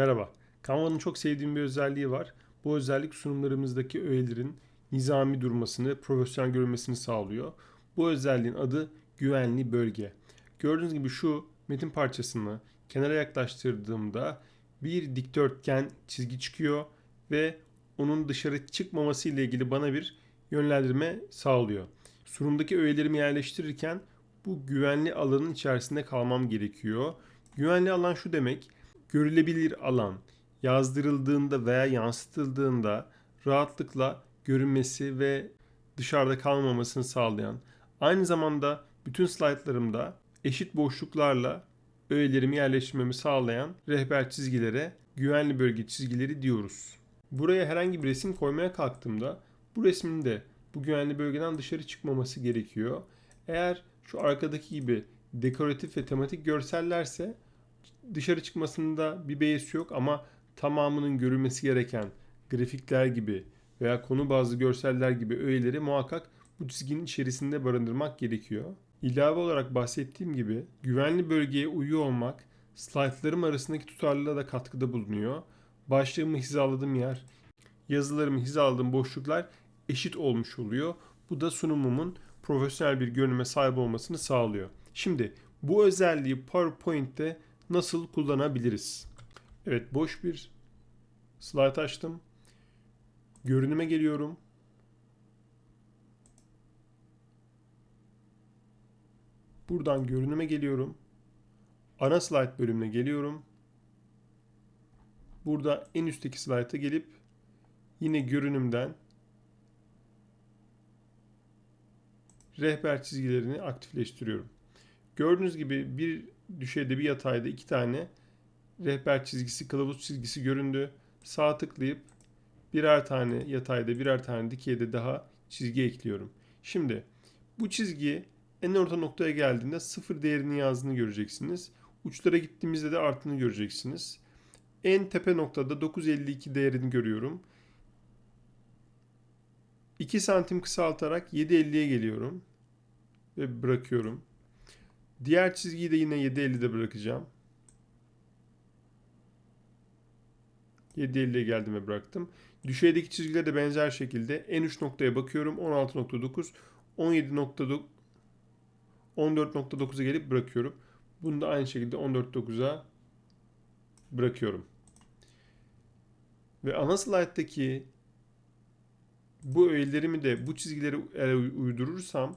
Merhaba. Canva'nın çok sevdiğim bir özelliği var. Bu özellik sunumlarımızdaki öğelerin nizami durmasını, profesyonel görünmesini sağlıyor. Bu özelliğin adı güvenli bölge. Gördüğünüz gibi şu metin parçasını kenara yaklaştırdığımda bir dikdörtgen çizgi çıkıyor ve onun dışarı çıkmaması ile ilgili bana bir yönlendirme sağlıyor. Sunumdaki öğelerimi yerleştirirken bu güvenli alanın içerisinde kalmam gerekiyor. Güvenli alan şu demek, görülebilir alan yazdırıldığında veya yansıtıldığında rahatlıkla görünmesi ve dışarıda kalmamasını sağlayan, aynı zamanda bütün slaytlarımda eşit boşluklarla öğelerimi yerleştirmemi sağlayan rehber çizgilere güvenli bölge çizgileri diyoruz. Buraya herhangi bir resim koymaya kalktığımda bu resmin de bu güvenli bölgeden dışarı çıkmaması gerekiyor. Eğer şu arkadaki gibi dekoratif ve tematik görsellerse dışarı çıkmasında bir beis yok ama tamamının görülmesi gereken grafikler gibi veya konu bazlı görseller gibi öğeleri muhakkak bu çizginin içerisinde barındırmak gerekiyor. İlave olarak bahsettiğim gibi güvenli bölgeye uyuyor olmak slaytlarım arasındaki tutarlılığa da katkıda bulunuyor. Başlığımı hizaladığım yer, yazılarımı hizaladığım boşluklar eşit olmuş oluyor. Bu da sunumumun profesyonel bir görünüme sahip olmasını sağlıyor. Şimdi bu özelliği PowerPoint'te nasıl kullanabiliriz? Evet boş bir slide açtım. Görünüme geliyorum. Buradan görünüme geliyorum. Ana slide bölümüne geliyorum. Burada en üstteki slide'a gelip yine görünümden rehber çizgilerini aktifleştiriyorum. Gördüğünüz gibi bir düşeyde bir yatayda iki tane rehber çizgisi, kılavuz çizgisi göründü. Sağ tıklayıp birer tane yatayda birer tane dikeyde daha çizgi ekliyorum. Şimdi bu çizgi en orta noktaya geldiğinde sıfır değerini yazdığını göreceksiniz. Uçlara gittiğimizde de arttığını göreceksiniz. En tepe noktada 9.52 değerini görüyorum. 2 santim kısaltarak 7.50'ye geliyorum. Ve bırakıyorum. Diğer çizgiyi de yine 7.50'de bırakacağım. 7.50'ye geldim ve bıraktım. Düşeydeki çizgiler de benzer şekilde en uç noktaya bakıyorum. 16.9, 17.9, 14.9'a gelip bırakıyorum. Bunu da aynı şekilde 14.9'a bırakıyorum. Ve ana slayttaki bu öğelerimi de bu çizgileri uydurursam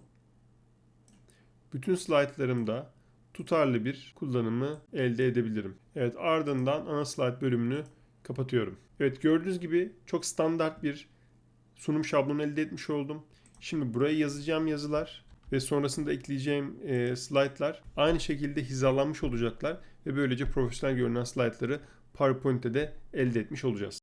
bütün slaytlarımda tutarlı bir kullanımı elde edebilirim. Evet ardından ana slide bölümünü kapatıyorum. Evet gördüğünüz gibi çok standart bir sunum şablonu elde etmiş oldum. Şimdi buraya yazacağım yazılar ve sonrasında ekleyeceğim e, slaytlar aynı şekilde hizalanmış olacaklar ve böylece profesyonel görünen slaytları PowerPoint'te de elde etmiş olacağız.